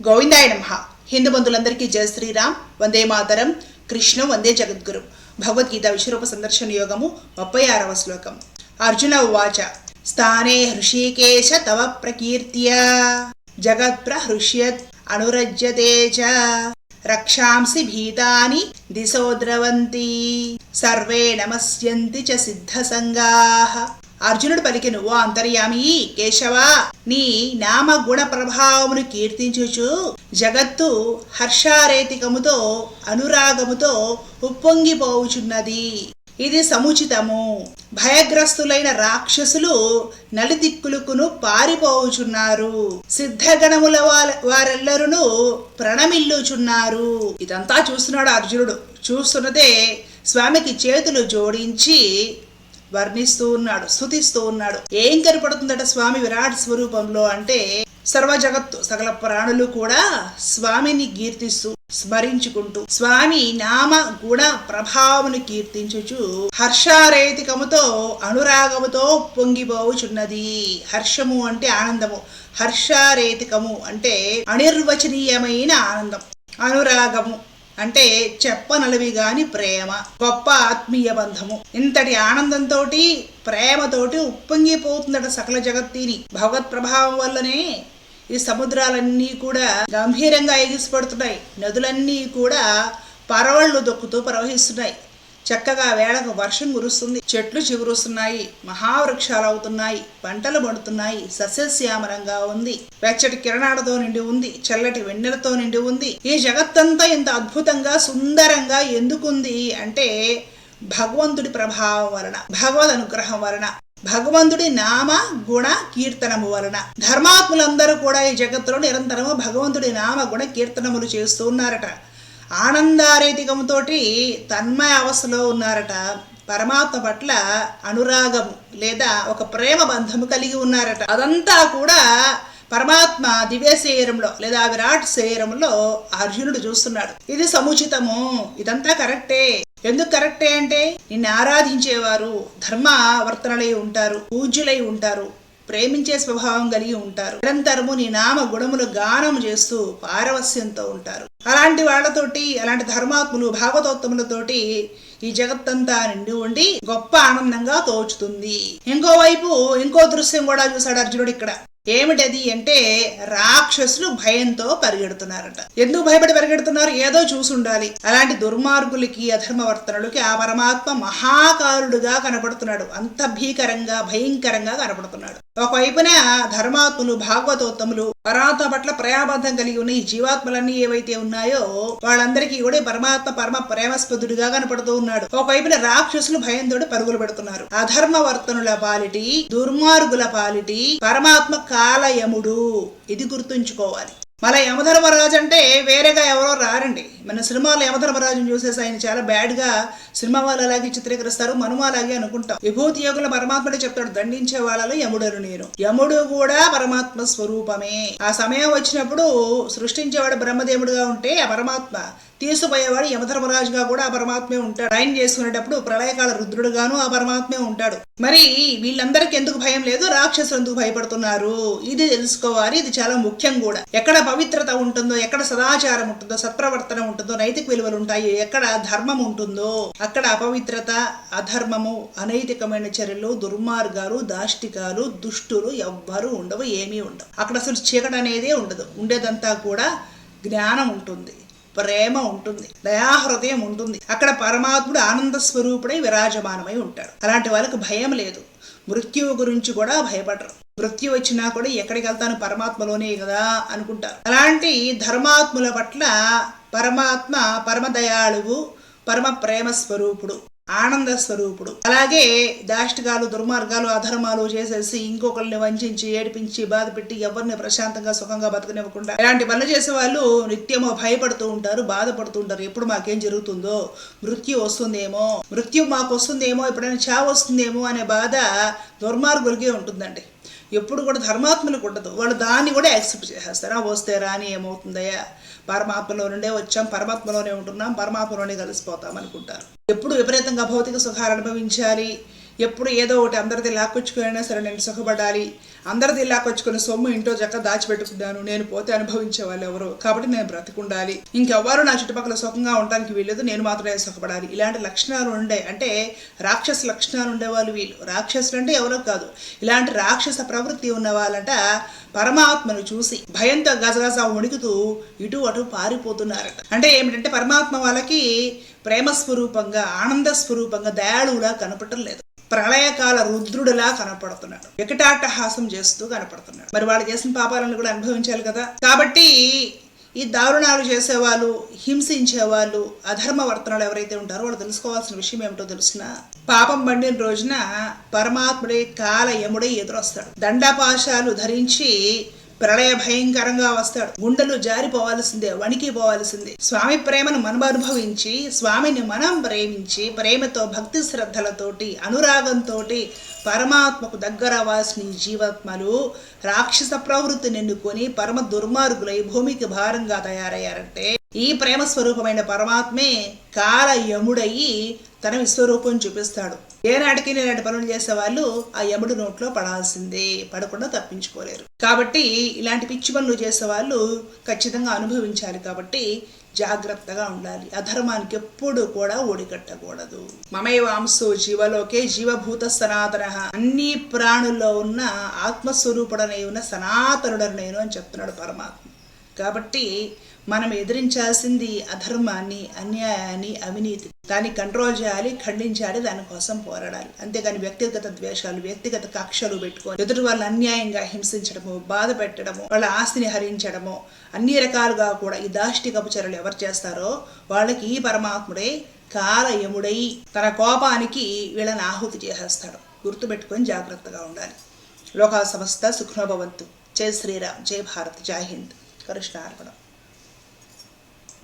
గోవిందాయ నమ. హిందూ బంధులందరికీ జయ శ్రీరామ్. వందే మాతరం. కృష్ణ వందే జగద్గురు. భగవద్గీత విశ్వరూప సందర్శన యోగము ముప్పై ఆరవ శ్లోకం. అర్జున ఉవాచ. స్థానే హృషికేశ తవ ప్రకీర్త్య. జగత్ప్రహృష్యత్ అనురజ్యతే చ. రక్షాంసి భీతాని దిశో ద్రవంతి సర్వే నమస్యంతి చ సిద్ధ సిద్ధసంగాః. అర్జునుడు పలికెను ఓ అంతర్యామి కేశవ నీ నామ గుణ ప్రభావమును కీర్తించుచు జగత్తు హర్షారేతికముతో అనురాగముతో ఉప్పొంగిపోవుచున్నది. ఇది సముచితము. భయగ్రస్తులైన రాక్షసులు నలుదిక్కులకును పారిపోవుచున్నారు. సిద్ధగణముల వార- వారెల్లరును ప్రణమిల్లుచున్నారు. ఇదంతా చూస్తున్నాడు అర్జునుడు. చూస్తున్నదే స్వామికి చేతులు జోడించి వర్ణిస్తూ ఉన్నాడు స్థుతిస్తూ ఉన్నాడు. ఏం కనపడుతుందట స్వామి విరాట్ స్వరూపంలో అంటే సర్వ జగత్తు సకల ప్రాణులు కూడా స్వామిని కీర్తిస్తూ స్మరించుకుంటూ స్వామి నామ గుణ ప్రభావమును కీర్తించుచు హర్షారేతికముతో అనురాగముతో పొంగిపోవుచున్నది. హర్షము అంటే ఆనందము హర్షారేతికము అంటే అనిర్వచనీయమైన ఆనందం అనురాగము. అంటే చెప్పనలవి గాని ప్రేమ గొప్ప ఆత్మీయ బంధము. ఇంతటి ఆనందంతో ప్రేమతోటి ఉప్పొంగిపోతుందట సకల జగత్తిని. భగవత్ ప్రభావం వల్లనే ఈ సముద్రాలన్నీ కూడా గంభీరంగా ఎగిసిపడుతున్నాయి. నదులన్నీ కూడా పరవళ్ళు దొక్కుతూ ప్రవహిస్తున్నాయి. చక్కగా వేళకు వర్షం కురుస్తుంది. చెట్లు చిగురుస్తున్నాయి. మహావృక్షాలు అవుతున్నాయి. పంటలు పండుతున్నాయి. సస్యశ్యామలంగా ఉంది. వెచ్చటి కిరణాలతో నిండి ఉంది. చల్లటి వెన్నెలతో నిండి ఉంది. ఈ జగత్తంతా ఇంత అద్భుతంగా సుందరంగా ఎందుకుంది అంటే భగవంతుడి ప్రభావం వలన భగవద్ అనుగ్రహం వలన భగవంతుడి నామ గుణ కీర్తనము వలన. ధర్మాత్ములందరూ కూడా ఈ జగత్తులో నిరంతరము భగవంతుడి నామ గుణ కీర్తనములు చేస్తూ ఉన్నారట. ఆనందారేతికముతో తన్మయ అవస్థలో ఉన్నారట. పరమాత్మ పట్ల అనురాగము లేదా ఒక ప్రేమ బంధము కలిగి ఉన్నారట. అదంతా కూడా పరమాత్మ దివ్య శరీరంలో లేదా విరాట్ శరీరంలో అర్జునుడు చూస్తున్నాడు. ఇది సముచితము. ఇదంతా కరెక్టే. ఎందుకు కరెక్టే అంటే నిన్ను ఆరాధించేవారు ధర్మ వర్తనలై ఉంటారు పూజ్యులై ఉంటారు. ప్రేమించే స్వభావం కలిగి ఉంటారు. నిరంతరము నీ నామ గుణములు గానం చేస్తూ పారవస్యంతో ఉంటారు. అలాంటి వాళ్ళతోటి అలాంటి ధర్మాత్ములు భాగవతోత్తములతోటి ఈ జగత్తంతా నిండి ఉండి గొప్ప ఆనందంగా తోచుతుంది. ఇంకోవైపు ఇంకో దృశ్యం కూడా చూశాడు అర్జునుడు ఇక్కడ. ఏమిటది అంటే రాక్షసులు భయంతో పరిగెడుతున్నారట. ఎందుకు భయపడి పరిగెడుతున్నారు? ఏదో చూసి ఉండాలి అలాంటి దుర్మార్గులకి అధర్మవర్తనులకి ఆ పరమాత్మ మహాకారుడుగా కనపడుతున్నాడు అంత భీకరంగా భయంకరంగా కనపడుతున్నాడు ఒకవైపున ధర్మాత్ములు భాగవతోత్తములు పరమాత్మ పట్ల ప్రేమబంధం కలిగి ఉన్న ఈ జీవాత్మలన్నీ ఏవైతే ఉన్నాయో వాళ్ళందరికీ కూడా పరమాత్మ పరమ ప్రేమస్పదుడిగా కనపడుతూ ఉన్నాడు. ఒకవైపున రాక్షసులు భయంతో పరుగులు పెడుతున్నారు. అధర్మవర్తనుల పాలిటి దుర్మార్గుల పాలిటి పరమాత్మ కాలయముడు. ఇది గుర్తుంచుకోవాలి. మళ్ళీ యమధర్మరాజు అంటే వేరేగా ఎవరో రారండి. మన సినిమాలో యమధర్మరాజుని చూసేసి ఆయన చాలా బ్యాడ్గా సినిమా వాళ్ళు అలాగే చిత్రీకరిస్తారు మనము అలాగే అనుకుంటాం. విభూతి యోగుల పరమాత్ముడే చెప్తాడు దండించే వాళ్ళలో యముడరు నేను యముడు కూడా పరమాత్మ స్వరూపమే. ఆ సమయం వచ్చినప్పుడు సృష్టించేవాడు బ్రహ్మదేవుడుగా ఉంటే ఆ పరమాత్మ తీసుకుపోయేవాడు యమధర్మరాజుగా కూడా ఆ పరమాత్మే ఉంటాడు. ఆయన చేసుకునేటప్పుడు ప్రళయకాల రుద్రుడుగాను ఆ పరమాత్మే ఉంటాడు. మరి వీళ్ళందరికీ ఎందుకు భయం లేదు? రాక్షసులు ఎందుకు భయపడుతున్నారు? ఇది తెలుసుకోవాలి ఇది చాలా ముఖ్యం కూడా. ఎక్కడ పవిత్రత ఉంటుందో ఎక్కడ సదాచారం ఉంటుందో సత్ప్రవర్తన ఉంటుందో నైతిక విలువలు ఉంటాయి ఎక్కడ ధర్మం ఉంటుందో అక్కడ అపవిత్రత అధర్మము అనైతికమైన చర్యలు దుర్మార్గాలు దాష్టికాలు దుష్టులు ఎవ్వరూ ఉండవు ఏమీ ఉండవు. అక్కడ అసలు చీకటి అనేదే ఉండదు. ఉండేదంతా కూడా జ్ఞానం ఉంటుంది ప్రేమ ఉంటుంది దయాహృదయం ఉంటుంది. అక్కడ పరమాత్ముడు ఆనంద స్వరూపుడై విరాజమానమై ఉంటాడు. అలాంటి వాళ్ళకి భయం లేదు. మృత్యువు గురించి కూడా భయపడరు. మృత్యు వచ్చినా కూడా ఎక్కడికి వెళ్తాను? పరమాత్మలోనే కదా అనుకుంటారు. అలాంటి ధర్మాత్ముల పట్ల పరమాత్మ పరమదయాళువు పరమ ప్రేమ స్వరూపుడు ఆనంద స్వరూపుడు. అలాగే దాష్టికాలు దుర్మార్గాలు అధర్మాలు చేసేసి ఇంకొకరిని వంచి ఏడిపించి బాధ పెట్టి ఎవరిని ప్రశాంతంగా సుఖంగా బతకనివ్వకుండా ఇలాంటి పనులు చేసే వాళ్ళు నిత్యము భయపడుతూ ఉంటారు బాధపడుతూ ఉంటారు. ఎప్పుడు మాకేం జరుగుతుందో? మృత్యు వస్తుందేమో? మృత్యు మాకు వస్తుందేమో? ఎప్పుడైనా చావు వస్తుందేమో? అనే బాధ దుర్మార్గులకే ఉంటుందండి. ఎప్పుడు కూడా ధర్మాత్మలకు ఉండదు. వాళ్ళు దాన్ని కూడా యాక్సెప్ట్ చేసేస్తారు. "ఆ, వస్తే రాని ఏమవుతుందయ్యా? పరమాత్మలో నుండే వచ్చాం పరమాత్మలోనే ఉంటున్నాం పరమాత్మలోనే కలిసిపోతాం అనుకుంటారు. ఎప్పుడు విపరీతంగా భౌతిక సుఖాలు అనుభవించాలి. ఎప్పుడు ఏదో ఒకటి అందరిది లాక్కొచ్చుకునైనా సరే నేను సుఖపడాలి. అందరిది లాక్కొచ్చుకున్న సొమ్ము ఇంట్లో చక్క దాచిపెట్టుకున్నాను నేను పోతే అనుభవించే వాళ్ళు ఎవరు? కాబట్టి నేను బ్రతికుండాలి. ఇంకెవ్వరు నా చుట్టుపక్కల సుఖంగా ఉండడానికి వీల్లేదు. నేను మాత్రమే సుఖపడాలి. ఇలాంటి లక్షణాలు ఉండే అంటే రాక్షస లక్షణాలు ఉండేవాళ్ళు వీళ్ళు. రాక్షసులు అంటే ఎవరో కాదు. ఇలాంటి రాక్షస ప్రవృత్తి ఉన్న వాళ్ళంట పరమాత్మను చూసి భయంతో గజగజ వణుకుతూ ఇటు అటు పారిపోతున్నారట. అంటే ఏమిటంటే పరమాత్మ వాళ్ళకి ప్రేమ స్వరూపంగా ఆనంద స్వరూపంగా దయాళువులా కనపడటం లేదు. ప్రళయకాల రుద్రుడిలా కనపడుతున్నాడు. వికటాట్టహాసం చేస్తూ కనపడుతున్నాడు. మరి వాళ్ళు చేసిన పాపాలను కూడా అనుభవించాలి కదా. కాబట్టి ఈ దారుణాలు చేసేవాళ్ళు హింసించేవాళ్ళు అధర్మ వర్తనాలు ఎవరైతే ఉంటారో వాళ్ళు తెలుసుకోవాల్సిన విషయం ఏమిటో తెలుసిన పాపం పండిన రోజున పరమాత్ముడే కాల యముడే ఎదురొస్తాడు. దండపాశాలు ధరించి ప్రళయ భయంకరంగా వస్తాడు. గుండెలు జారిపోవాల్సిందే వణికి పోవాల్సిందే. స్వామి ప్రేమను మనం అనుభవించి స్వామిని మనం ప్రేమించి ప్రేమతో భక్తి శ్రద్ధలతోటి అనురాగంతో పరమాత్మకు దగ్గర వాసిన జీవాత్మలు రాక్షస ప్రవృత్తిని ఎన్నుకొని పరమ దుర్మార్గులై భూమికి భారంగా తయారయ్యారంటే ఈ ప్రేమ స్వరూపమైన పరమాత్మే కాల యముడయి తన విశ్వరూపం చూపిస్తాడు. ఏనాటికి ఇలాంటి పనులు చేసే వాళ్ళు ఆ యముడు నోట్లో పడాల్సిందే పడకుండా తప్పించుకోలేరు. కాబట్టి ఇలాంటి పిచ్చి పనులు చేసే వాళ్ళు ఖచ్చితంగా అనుభవించాలి కాబట్టి జాగ్రత్తగా ఉండాలి. అధర్మానికి ఎప్పుడు కూడా ఓడికట్టకూడదు మమే వాంసో జీవలోకే జీవభూత సనాతన. అన్ని ప్రాణుల్లో ఉన్న ఆత్మస్వరూపుడనై ఉన్న సనాతనుడనేను అని చెప్తున్నాడు పరమాత్మ. కాబట్టి మనం ఎదిరించాల్సింది అధర్మాన్ని అన్యాయాన్ని అవినీతి దాన్ని కంట్రోల్ చేయాలి ఖండించాలి దానికోసం పోరాడాలి. అంతేగాని వ్యక్తిగత ద్వేషాలు వ్యక్తిగత కక్షలు పెట్టుకొని ఎదుటి వాళ్ళని అన్యాయంగా హింసించడము బాధ పెట్టడము వాళ్ళ ఆస్తిని హరించడము అన్ని రకాలుగా కూడా ఈ దాష్టికపు చర్యలు ఎవరు చేస్తారో వాళ్ళకి ఈ పరమాత్ముడే కాలయముడై తన కోపానికి వీళ్ళని ఆహుతి చేసేస్తాడు. గుర్తుపెట్టుకొని జాగ్రత్తగా ఉండాలి. లోకా సంస్థ సుఖ్నోభవంతు జై శ్రీరామ్. జై భారత్. జై హింద్. కృష్ణ అర్పణం.